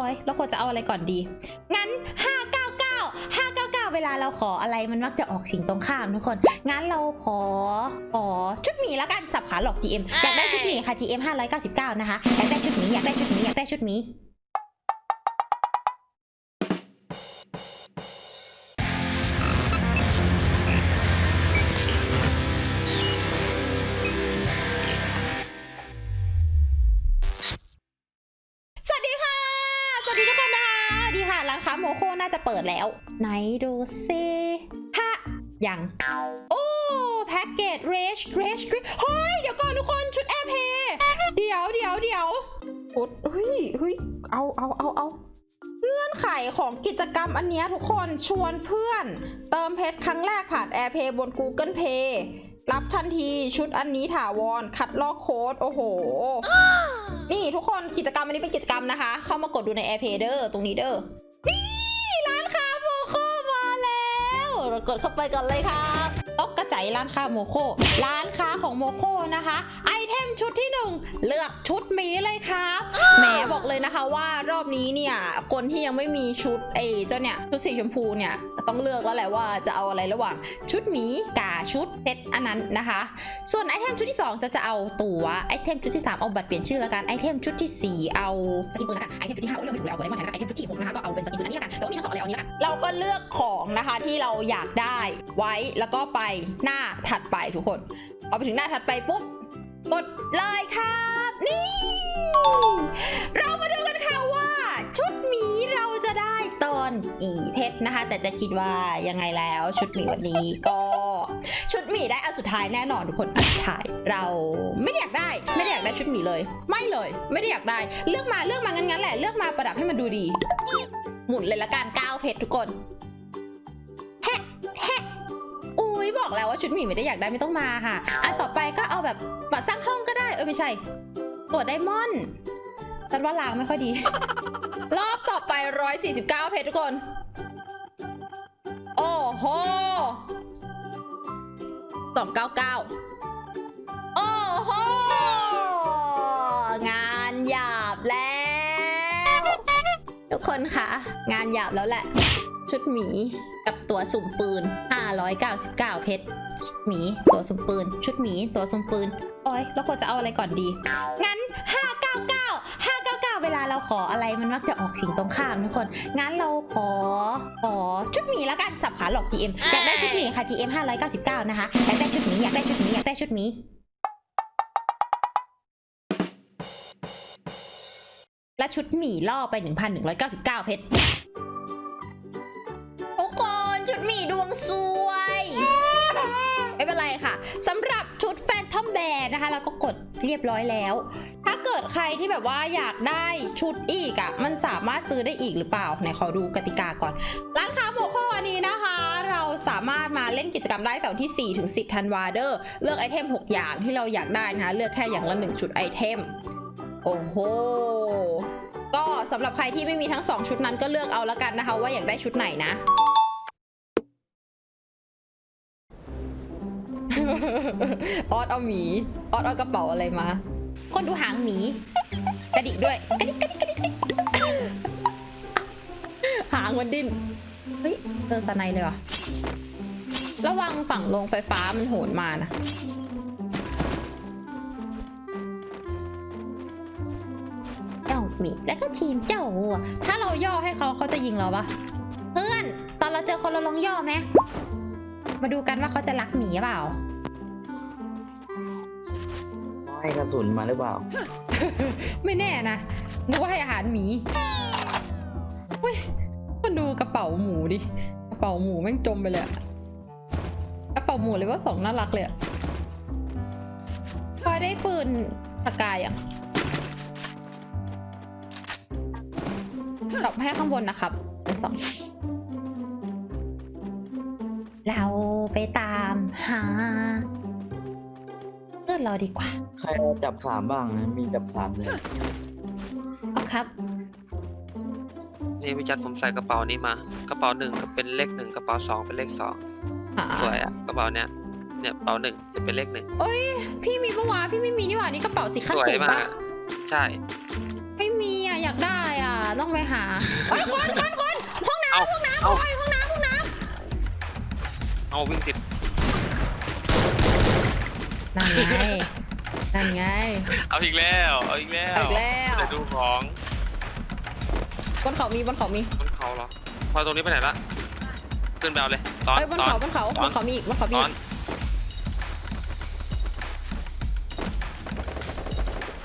อ้ยแล้วควรจะเอาอะไรก่อนดี งั้น 599 599 เวลาเราขออะไรมันมักจะออกสิ่งตรงข้ามทุกคน งั้นเราขอ ขอชุดหมีแล้วกันสับขาหลอก GM อยากได้ชุดหมีค่ะ GM 599 นะคะ อยากได้ชุดหมีอยากได้ชุดหมีอยากได้ชุดหมี เปิดแล้ว ไหนดูซิฮะยังโอ้แพ็กเกจเรชเรชเฮ้ย เดี๋ยวก่อนทุกคนชุดแอร์เพย์เดี๋ยวเดี๋ยวเดี๋ยวชุดเฮ้ยเฮ้ยเอาเอาเอาเอาเงื่อนไขของกิจกรรมอันนี้ทุกคนชวนเพื่อน เติมเพชรครั้งแรกผ่าน AirPay บน Google Pay รับทันทีชุดอันนี้ถาวร คัดลอกโค้ด โอ้โห นี่ทุกคนกิจกรรมอันนี้เป็นกิจกรรมนะคะ เข้ามากดดูใน AirPay เด้อตรงนี้เด้อนี่ กดเข้าไปก่อนเลยครับ ตกกระใจร้านค้าโมโค ร้านค้าของโมโคนะคะ ไอเทมชุดที่หนึ่งเลือกชุดหมีเลยครับแหมบอกเลยนะคะว่ารอบนี้เนี่ยคนที่ยังไม่มีชุดไอ้เจ้าเนี่ยชุดสีชมพูเนี่ยต้องเลือกแล้วแหละว่าจะเอาอะไรระหว่างชุดหมีกับชุดเซตอันนั้นนะคะ ส่วนไอเทมชุดที่ 2 จะจะเอาตัวไอเทมชุดที่ 3 เอาบัตรเปลี่ยนชื่อแล้วกันไอเทมชุดที่ 4 เอาสกินปืนแล้วกันไอเทมชุดที่5เอาเรื่องไม่ถูกแล้วเอาไว้ก่อนนะคะไอเทมชุดที่6นะคะก็เอาเป็นสกินปืนอันนี้แล้วกันแต่ว่ามีทั้งสองเลยเอาอันนี้แล้วกันเราก็เลือกของนะคะที่เราอยากได้ไว้แล้วก็ไปหน้าถัดไปทุกคน เอาไปถึงหน้าถัดไปปุ๊บกดเลยครับ นี่ เรามาดูกันค่ะว่าชุดหมีเราจะได้ตอนกี่เพชรนะคะ แต่จะคิดว่ายังไงแล้วชุดหมีวันนี้ก็ ชุดหมีได้อันสุดท้ายแน่นอนทุกคนอันสุดท้ายเราไม่ได้อยากได้ ไม่ได้อยากได้ชุดหมีเลย ไม่เลย ไม่ได้อยากได้ เลือกมาเลือกมางั้นๆแหละเลือกมาประดับให้มันดูดี หมุนเลยละกัน9เพชรทุกคนแฮะแฮะ อุ้ยบอกแล้วว่าชุดหมีไม่ได้อยากได้ไม่ต้องมาค่ะอันต่อไปก็เอาแบบมาสร้างห้องก็ได้เออไม่ใช่ตัวจไดมอนด์ฉันว่าล้างไม่ค่อยดี รอบต่อไป 149 เพชรทุกคน โอ้โหสองเก้าเก้าโอ้โห งานหยาบแล้ว ทุกคนคะ งานหยาบแล้วแหละ ชุดหมีกับตัวสุ่มปืน 599 เพชรชุดหมีตัวสุ่มปืน ชุดหมีตัวสุ่มปืนโอ้ยแล้วควรจะเอาอะไรก่อนดี งั้น 599 599 เวลาเราขออะไรมันมักจะออกสิ่งตรงข้ามทุกคน งั้นเราขอขอชุดหมีแล้วกันสับขาหลอก GM อยากได้ชุดหมีค่ะ GM 599 นะคะอยากได้ชุดหมีอยากได้ชุดหมีอยากได้ชุดหมีและชุดหมีล่อไป 1,199 เพชรทุกคนชุดห มีดวงซวย ไม่เป็นไรค่ะสำหรับชุดแฟนทอมแบร์นะคะ เราก็กดเรียบร้อยแล้ว ถ้าเกิดใครที่แบบว่าอยากได้ชุดอีกอะ่ะ มันสามารถซื้อได้อีกหรือเปล่าไหนขอดูกติกาก่อน ร้านค้าโมโคอันนี้นะคะ เราสามารถมาเล่นกิจกรรมได้แต่วันที่ 4 ถึง 10ธันวาเดอร์เลือกไอเทม 6 อย่างที่เราอยากได้นะคะ เลือกแค่อย่างละ 1 ชุดไอเทม โอ้โหก็สำหรับใครที่ไม่มีทั้ง 2 ชุดนั้นก็เลือกเอาละกันนะคะ ว่าอยากได้ชุดไหนนะ ออดเอาหมีออดเอากระเป๋าอะไรมา คนดูหางหมีกระดิกด้วยกระดิกกระดิกกระดิกกระดิกหางมันดิ้นเฮ้ยเจอสไนเลยว่ะระวังฝั่งโรงไฟฟ้ามันโหนมานะเจ้าหมีแล้วก็ทีมเจ้าวัวถ้าเราย่อให้เขาเขาจะยิงเราปะเพื่อน ตอนเราเจอคนเราลองย่อไหมมาดูกันว่าเขาจะรักหมีหรือเปล่า ให้กระสุนมาหรือเปล่า ไม่แน่นะนึกว่าให้อาหารหมีเฮ้ยมาดูกระเป๋าหมูดิ กระเป๋าหมูแม่งจมไปเลยอะกระเป๋าหมูเลยว่าสองน่ารักเลยอะพลอยได้ปืนสกายอะตอบให้ข้างบนนะครับเดี๋ยวสองเราไปตามหาเพื่ อนเราดีกว่า ใครเอาจับสามบ้างนะมีจับสามเลยเอาครับ นี่พี่จัดผมใส่กระเป๋านี้มา กระเป๋าหนึ่งก็เป็นเลขหนึ่งกระเป๋าสองเป็นเลขสองหาสวยอะกระเป๋าเนี้ยเนี่ยกระเป๋าหนึ่งจะเป็นเลขหนึ่งเอ้ย พี่มีปะวะพี่ไม่มีนี่หว่านี่กระเป๋าสีขั้นสวยสูงมาปะกใช่ ไม่มีอะอยากได้อะต้องไปหหาเฮ้ยคนคนคนห้องน้ำเอาห้องน้ำเอาโอ้ยห้องน้ำห้องน้เอาวิ่งติดำ นั่นไง นั่นไง เอาอีกแล้ว เอาอีกแล้วเอาอีกแล้วเดี๋ยวดูของบนเขามีบนเขามีบนเขาเหรอพอตรงนี้ไปไหนละขึ้นไปเอาเลยตอนเอ้ยบนตอนเขาบนเขาตบอนนเขามีอีกบนเขามีตออีนก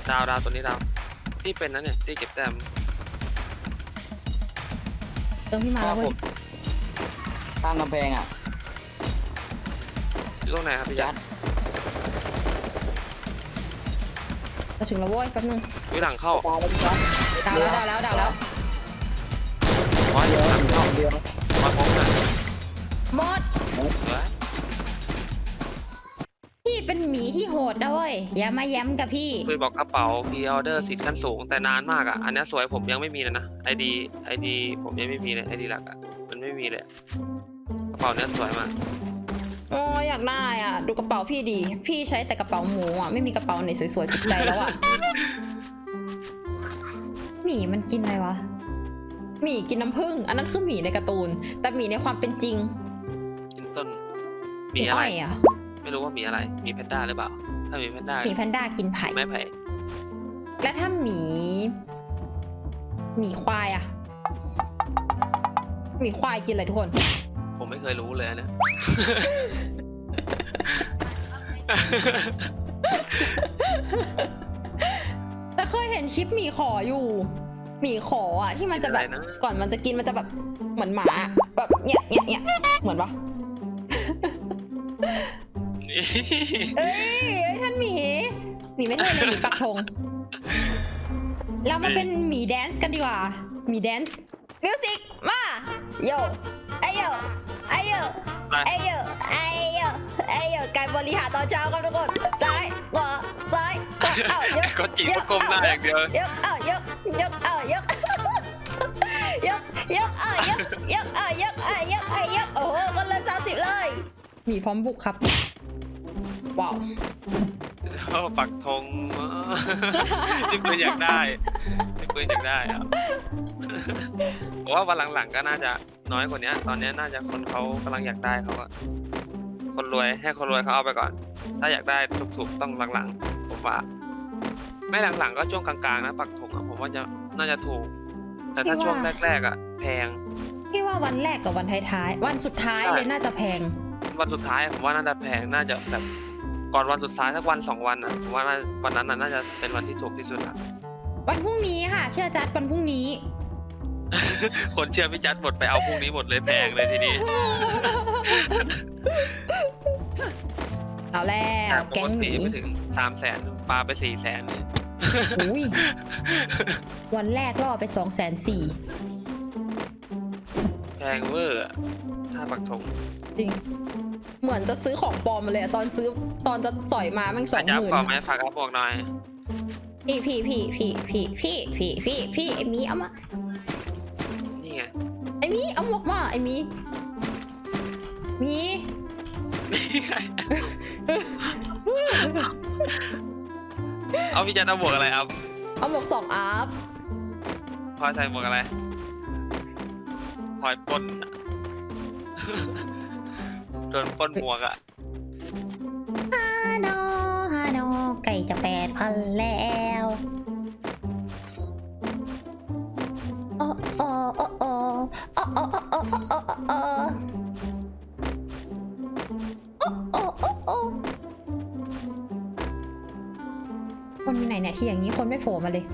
ดาวดาวตัวนี้ดาวที่เป็นนั้นเนี่ยที่เก็บแต้มเติมพี่มาคแล้รัวบเว้ผยมข้างกำแพงอะอยู่ตรงไหนครับพี่ยัยัดด ถึงแล้วเว้ยแป๊บนึงอยู่หลังเข้าตายแล้วพี่ยัดดาวแล้วดาวแล้วดาวแล้วร้อยเดียวหลังเข้าเดียวมาพร้อมกันหมดเหลือพี่เป็นหมีที่โหดนะเว้ยอย่ามาย้ำกับพี่ คุยบอกกระเป๋าพีออเดอร์สิทธิ์ขั้นสูงแต่นานมากอะ อันเนี้ยสวยผมยังไม่มีเลยนะไอดีไอดีผมยังไม่มีเลยไอดีหลักอะ มันไม่มีเลยอะกระเป๋าเนี้ยสวยมากโอ้ยอยากได้อะ ดูกระเป๋าพี่ดี พี่ใช้แต่กระเป๋าหมูอะ ไม่มีกระเป๋าไหนสวยๆถูกใจแล้วอะ หมีมันกินอะไรวะ หมีกินน้ำผึ้ง อันนั้นคือหมีในการ์ตูน แต่หมีในความเป็นจริงกินต้นมีกินอะไรอ้อยอะไม่รู้ว่ามีอะไรมีแพนด้าหรือเปล่า ถ้ามีแพนด้าหมีแพนด้ากินไผ่ ไม่ไผ่และถ้าหมี หมีควายอะ หมีควายกินอะไรทุกคน ผมไม่เคยรู้เลยอันเนะ แต่เคยเห็นคลิปหมีขออยู่หมีขออะที่มันจะแบบ อะไรนะ ก่อนมันจะกินมันจะแบบเหมือนหมาแบบเนี้ยเนี้ยเนี้ยเหมือนปะนี่เอ้ยเอ้ยท่านหมีหมีไม่เท่เลยหมีปักธงเรามาเป็นหมีแดนซ์กันดีกว่าหมีแดนซ์มิวสิกมาโยไอโยไอโยไปไอโยไอโยไอโย การบริหารตอนเช้าครับทุกคน ซ้ายขวาซ้ายขวาเอ้ายกก็จีบก็ก้มหน้าอย่างเดียว ยกเอ้ายกยกเอ้ายก ยกยกเอ้ายกยกเอ้ายกเอ้ายกเอ้ายกโอ้โหคนละสามสิบเลยหมีพร้อมบุกครับ ว้าว โอ้ปักธงอ่าที่ปืนอยากได้ที่ปืนอยากได้อะผมว่าวันหลังๆก็น่าจะน้อยกว่านี้ ตอนนี้น่าจะคนเขากำลังอยากได้เขาก็ คนรวยให้คนรวยเขาเอาไปก่อน ถ้าอยากได้ถูกๆต้องหลังๆผมว่าไม่หลังๆก็ช่วงกลางๆนะปักธงอะผมว่าจะน่าจะถูก แต่ถ้าช่วงแรกๆอะแพงพี่ว่าวันแรกกับวันท้ายๆวันสุดท้ายใช่เลยน่าจะแพง วันสุดท้ายผมว่าน่าจะแพงน่าจะแบบก่อนวันสุดท้ายสักวันสองวันอะผมว่าน่าวันนั้นน่ะน่าจะเป็นวันที่ถูกที่สุดอะวันพรุ่งนี้ค่ะ เชื่อจัดวันพรุ่งนี้ คนเชื่อพี่จัดหมดไปเอาพรุ่งนี้หมดเลยแพงเลยทีนี้ เอาแล้วแก๊งหมีปกติไม่ถึงสามแสนปลาไปสี่แสนอุ้ยวันแรกล่อไปสองแสนสี่แพงเวอร์อะถ้าปักธงจริง เหมือนจะซื้อของปลอมมาเลยอะตอนซื้อตอนจะจ่อยมาแม่งสองจะหมื่นขอไหมฝากรับบอกหน่อย พี่พี่พี่พี่พี่พี่พี่พี่พี่ไอหมีเอามานี่ไงไอหมีเอาหมวกมาไอหมีห มีนี่ไงเอาพี่จัดเอาหมวกอะไรเอาเอาหมวกสองอัพพลอยใส่หมวกอะไรพลอยปล้นอะโดนปล้นหมวกอะฮาโนฮาโนไก่จะแปดพันแล้วโอ้โอ้โอ้โอ้โอ้โอ้โอ้โอ้ เนี่ยที่อย่างนี้คนไม่โผล่มาเลย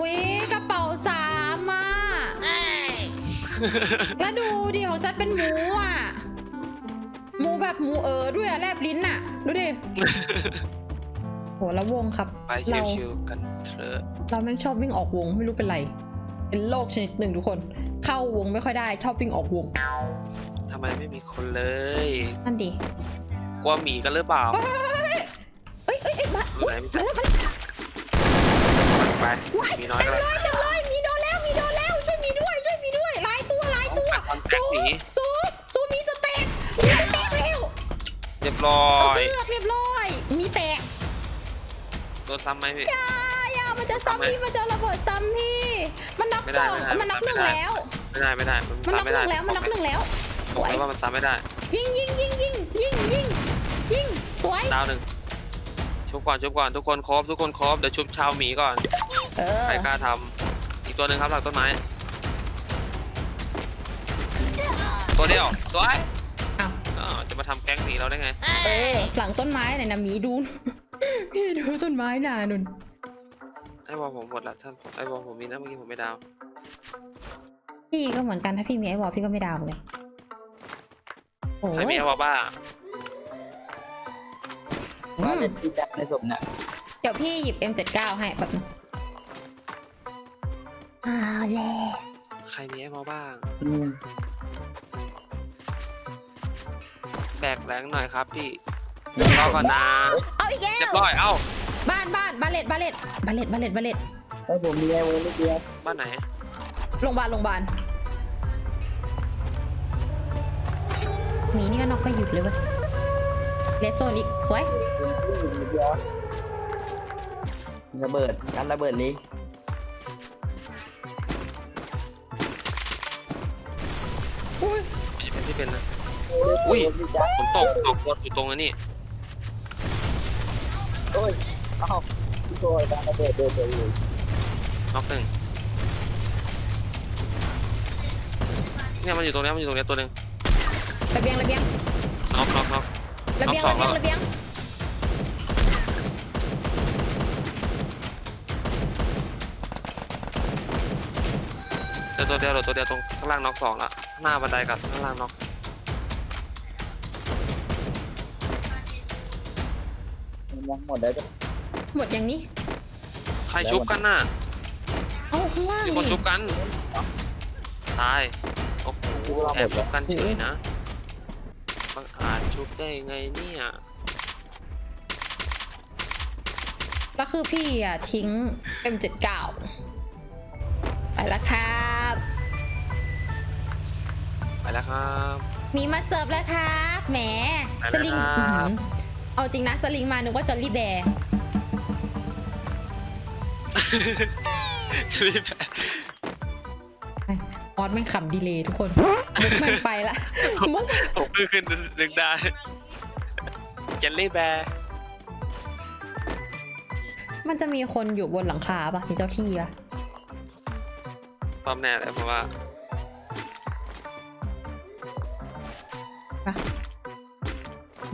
วิกระเป๋าสามอะแล้วดูดิของจัดเป็นหมูอะ หมูแบบหมูเออด้วยอะแลบลิ้นอะ ดูดิโหแล้ววงครับ ไปเราชิวๆกันเถอะเราแม่งชอบวิ่งออกวงไม่รู้เป็นไร เป็นโรคชนิดหนึ่งทุกคน เข้าวงไม่ค่อยได้ชอบวิ่งออกวงทำไมไม่มีคนเลย นั่นดิ กลัวหมีกันหรือเปล่าเอ้ยเอ้ยเอ้ยมาอยู่ไหนพี่จัดมาแล้วมาแล้วไปมีน้อยเต็มก็เลยเต็มเลยมีโดนแล้วมีโดนแล้วช่วยมีด้วยช่วยมีด้วยหลายตัวหลายตัวคอนแทคสู้หนีสู้สู้มีสเต็กมีสเต็กแล้วเรียบร้อเอยอเรียบร้อย มีแตกโดนซ้ำไหมพี่อย่าอย่ามันจะซ้ำพี่มันจะระเบิดซ้ำพี่ มันนับไม่สได้องไม่ได้ มันนับหนึ่งไม่ได้แล้ว ไม่ได้ไม่ได้มันนับซ้ำไม่หได้นึ่งแล้วมันนับหนึ่งแล้วสบอกวยเลยว่ามันซ้ำไม่ได้ ยิงยิงยิงยิง ดาวหนึ่งชุบก่อนชุบก่อนทุกคนครบทุกคนครบเดี๋ยวชุบชาวหมีก่อนเออ ใครกล้าทำอีกตัวหนึ่งครับหลังต้นไม้ตัวเดียวสวยอ้าว อ้าวจะมาทำแก๊งหมีเราได้ไงเออหลังต้นไม้ไหนนะหมีดู พี่ดูต้นไม้นานุนไอ้บอลผมหมดละท่านไอ้บอลผมมีนะเมื่อกี้ผมไม่ดาวพี่ก็เหมือนกันถ้าพี่มีไอ้วอลพี่ก็ไม่ดาวเลยโอ้ใครมียไอ้บอลบ้าอื ว่ามเล่นที่จัดในศพเนี่ยเดี๋ยวพี่หยิบ M79 ให้แบบนึงอ้าวแล้ใครมีไอ้บอลบ้าง อืมแบกแรงหน่อยครับพี่รอก่อนนะเอาอีกแล้เรียบวร้อยเอ้าบ้านบ้านบาเลตบาเลตบาเลตบาเลตบาเลตให้ผมมีไอโอนิดเดียวบ้านไหนโรงพยาบาลโรงพยาบาลหมีนี่ก็น็อกไปหยุดเลยเว้ย เลสโซนอีก สวยนิดเดียวระเบิดการระเบิดนี้อุ้ยไม่เป็นที่เป็นนะอุ้ยผมตกตกบนอยู่ตรงอันนี้โอ้ยเอ้าพี่โจยการระเบิดโดนตัวเองน็อกหนึ่งเนี่ยมันอยู่ตรงเนี้ยมันอยู่ตรงเนี้ยตัวหนึ่งระเบียงระเบียงน็อกน็อกน็อก ระเบียงเอาระสองเบียงแล้วระเบียงเดี๋ยวตัวเดียวเดี๋ยวตัวเดียวตรงข้างล่างน็อกสองละหน้าบันไดกับข้างล่างน็อกยังหมดแล้วจ้ะหมดอย่างนี้ใครชุบกันน่ะเอาข้างล่างมีคนดิชุบกันตายโอ้โหแอบชุบกันเฉยนะ บังอาจชุบได้ไงเนี่ยแล้วคือพี่อะ ทิ้ง M79 ไปแล้วครับ ไปแล้วครับ มีมาเสิร์ฟแล้วครับแหมไปแล้วสลิงครับ อื้อหือเอาจริงนะสลิงมานึกว่าจอลลี่แบร์จะรีบไป ออสแม่งขำดีเลยทุกคนมุกแม่งไปละมุกผมเพิ่งขึ้นนึกได้เจลลี่แบร์มันจะมีคนอยู่บนหลังคาปะมีเจ้าที่ปะความแน่เลยเพราะว่า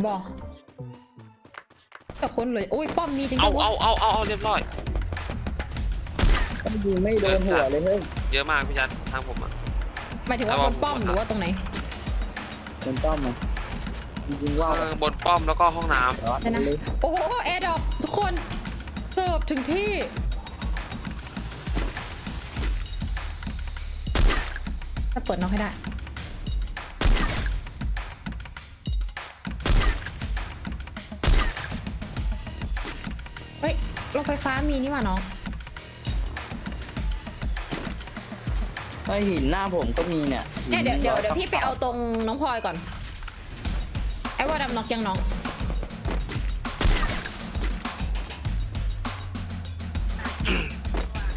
บอกแต่คนเลยอุ้ยป้อมมีจริงเอาด้วยเอาเอาเอาเอาเรียบร้อย ยิงไม่โดนหัวเลยเฮ้ย เยอะมากพี่จัดทางผมอะ หมายถึงว่าเอาบนป้อมหมดหละรือว่าตรงไหนเป็นต้อมไหมจริงๆว่าข้างบนป้อมแล้วก็ห้องน้ร้อนเดี๋ยวนะเลยโอ้โหแอร์ดรอปทุกคนเสิร์ฟถึงที่ จะเปิดน้องให้ได้ เฮ้ยรถไฟฟ้ามีนี่หว่าน้อง ไอหินหน้าผมก็มีเนี่ยเนี่ยเดี๋ยวเดี๋ยวเดี๋ยวหินพี่ไปเอาตรงน้องพลอยก่อน ไอ้ว่าดำน็อกยังน้อง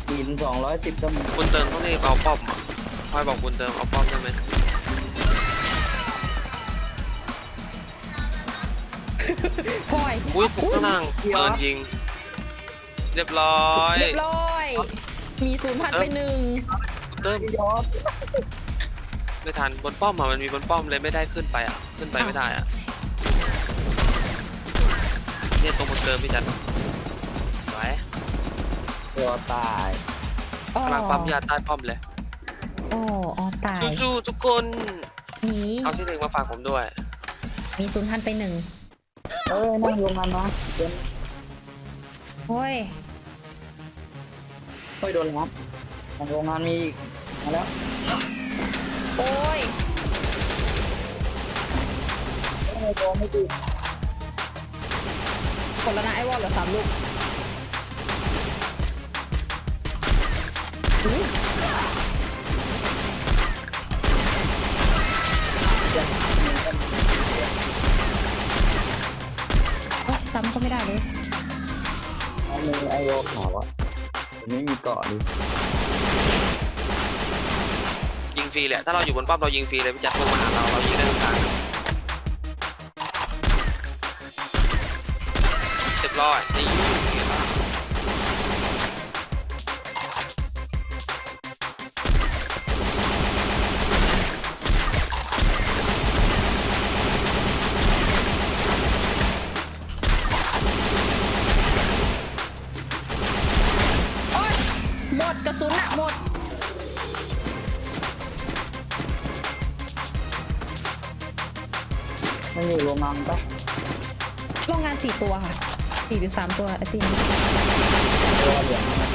หินสองร้อยสิบก็มีำคุณเติมต้องรีบเอาป้อมอะพลอยบอกคุณเติมเอาป้อมได้ไหมพลอย อุ้ยผมข้างล่างเปิดยิง เรียบร้อย เรียบร้อย มีศูนย์พันไปหนึ่งคุณ เติมพี่ยอดไม่ทันบนป้อมอะมันมีบนป้อมเลยไม่ได้ขึ้นไปอะ ขึ้นไปไม่ได้อะเนี่ยตรงบนเติมพี่จัดไหวตัวตายอ๋อกำลังปั๊มยาใต้ป้อมเลยอ๋ออ๋อตายสู้ๆทุกคนหมีเอาที่หนึ่งมาฝากผมด้วย มีศูนย์พันไปหนึ่งเอ้ยนั่งลงมานะเดินโอ้ยค่อยโดนรับทางโรงงานมีอีกมาแล้วโอ้ยไม่โดนไม่ดีกดแล้วนะไอ้วอลเหลือสามลูกอุ๊ยโอ้ยซ้ำก็ไม่ได้เลยมันมีไอโอขาวอะเกาะดิ ยิงฟรีเลยถ้าเราอยู่บนป้อมเรายิงฟรีเลยพี่จัดพวกมาหาเราเรายิงได้ทุกทางเรียบร้อยนี่ สี่หรือสามตัวไอ้สี่ตัวเหลืองนะ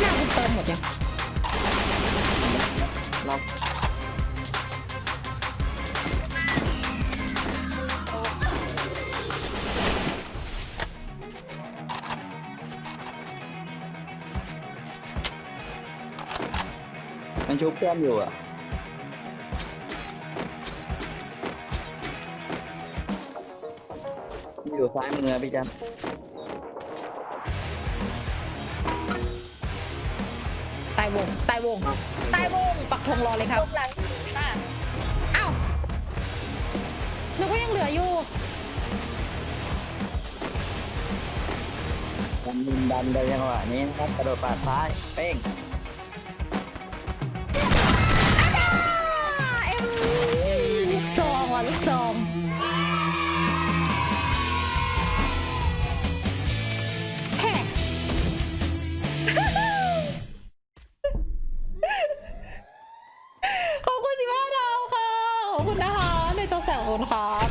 หน้าคุณเติมหมดยังเรามันชุบเพื่อนอยู่อะ ซ้ายมือพี่จันตายวงตายวงตายวง ปักธงรอเลยครับหลังค่ะอ้าวนึกว่ายังเหลืออยู่ ดันดินดันไปจังหวะนี้นะครับกระโดดปาดซ้าย เป้ง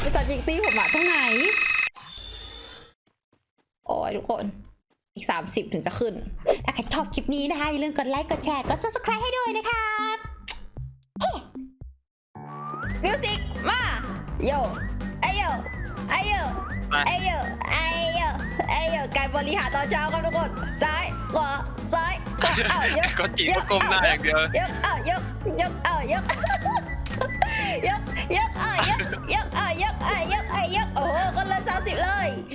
ไปจัดยิงตีผมอะตรงไหน โอ้ยทุกคนอีก 30 ถึงจะขึ้น ถ้าใครชอบคลิปนี้นะคะอย่าลืมกดไลค์ กดแชร์ กด subscribe ให้ด้วยนะครับมิวสิกมาโยไอโยไอโยไปไอโยไอโยไอโยการบริหารตอนเช้าครับทุกคน ซ้ายขวาซ้ายขวาอ้าวยกก็จีบก็ก้มหน้าอย่างเดียวยกเอ้ายกยกเอ้ายก ยกยกเอ้ายกยกเอ้ายกเอ้ายกเอ้ายกโอ้โหคนละสามสิบเลย